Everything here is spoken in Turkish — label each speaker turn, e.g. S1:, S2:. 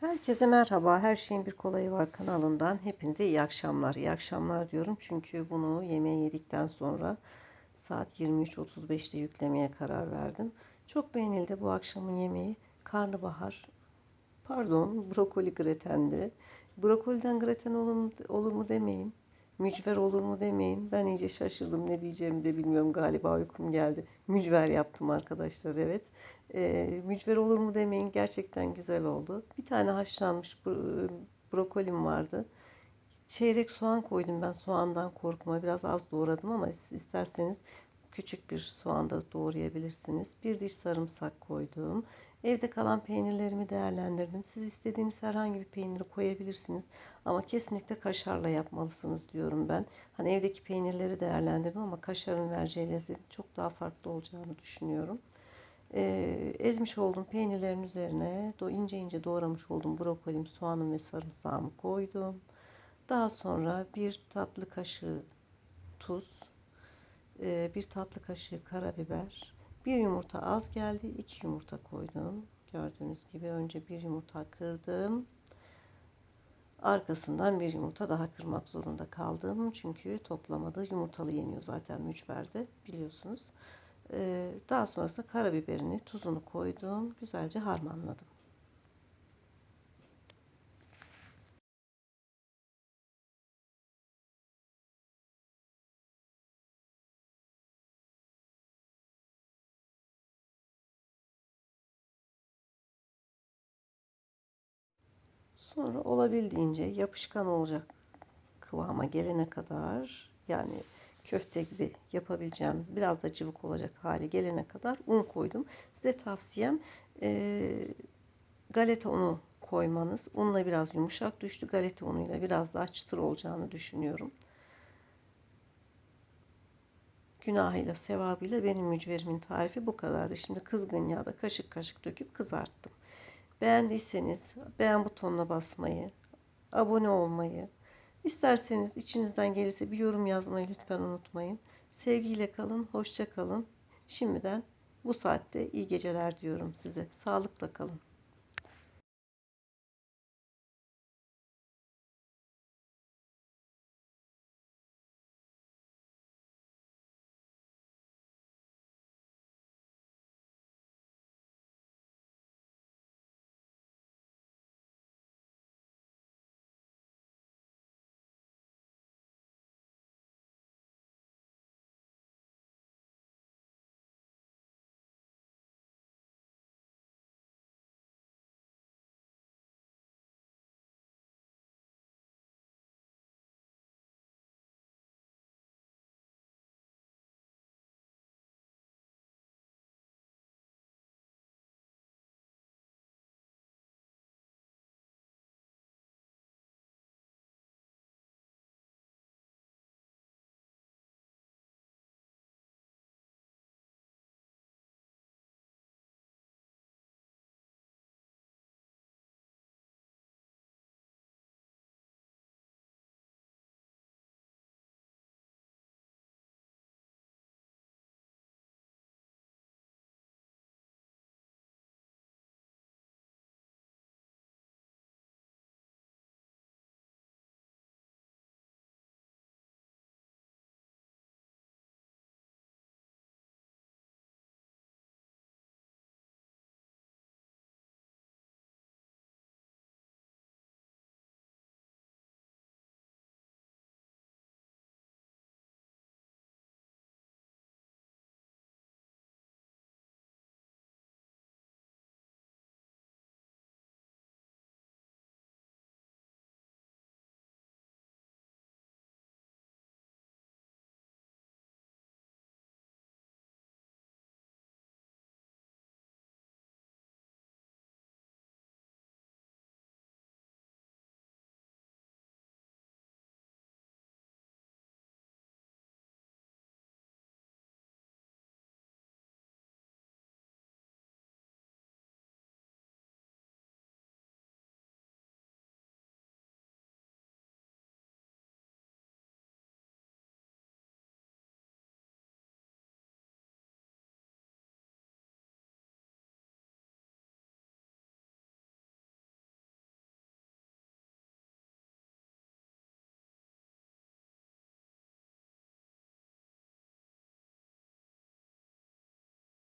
S1: Herkese merhaba. Her şeyin bir kolayı var kanalından. Hepinize iyi akşamlar. İyi akşamlar diyorum çünkü bunu yemeği yedikten sonra saat 23.35'te yüklemeye karar verdim. Çok beğenildi bu akşamın yemeği. Karnabahar, pardon brokoli gratendi. Brokoliden graten olur mu, olur mu demeyin. Mücver olur mu demeyin. Ben iyice şaşırdım. Ne diyeceğimi de bilmiyorum. Galiba uykum geldi. Mücver yaptım arkadaşlar evet. Ee, mücver olur mu demeyin. Gerçekten güzel oldu. Bir tane haşlanmış bro- brokolim vardı. Çeyrek soğan koydum ben soğandan korkma. Biraz az doğradım ama isterseniz küçük bir soğan da doğrayabilirsiniz. Bir diş sarımsak koydum. Evde kalan peynirlerimi değerlendirdim. Siz istediğiniz herhangi bir peyniri koyabilirsiniz. Ama kesinlikle kaşarla yapmalısınız diyorum ben. Hani evdeki peynirleri değerlendirdim ama kaşarın vereceği lezzetin çok daha farklı olacağını düşünüyorum. Ee, ezmiş olduğum peynirlerin üzerine ince ince doğramış olduğum brokolim, soğanım ve sarımsağımı koydum. Daha sonra bir tatlı kaşığı tuz, bir tatlı kaşığı karabiber, bir yumurta az geldi, iki yumurta koydum. Gördüğünüz gibi önce bir yumurta kırdım. Arkasından bir yumurta daha kırmak zorunda kaldım. Çünkü toplamada yumurtalı yeniyor zaten mücverde biliyorsunuz. Ee, daha sonrasında karabiberini, tuzunu koydum. Güzelce harmanladım. Sonra olabildiğince yapışkan olacak kıvama gelene kadar yani köfte gibi yapabileceğim biraz da cıvık olacak hale gelene kadar un koydum. Size tavsiyem e, galeta unu koymanız. Unla biraz yumuşak düştü. Galeta unuyla biraz daha çıtır olacağını düşünüyorum. Günahıyla sevabıyla benim mücverimin tarifi bu kadardı. Şimdi kızgın yağda kaşık kaşık döküp kızarttım. Beğendiyseniz beğen butonuna basmayı, abone olmayı, isterseniz içinizden gelirse bir yorum yazmayı lütfen unutmayın. Sevgiyle kalın, hoşça kalın. Şimdiden bu saatte iyi geceler diyorum size. Sağlıkla kalın.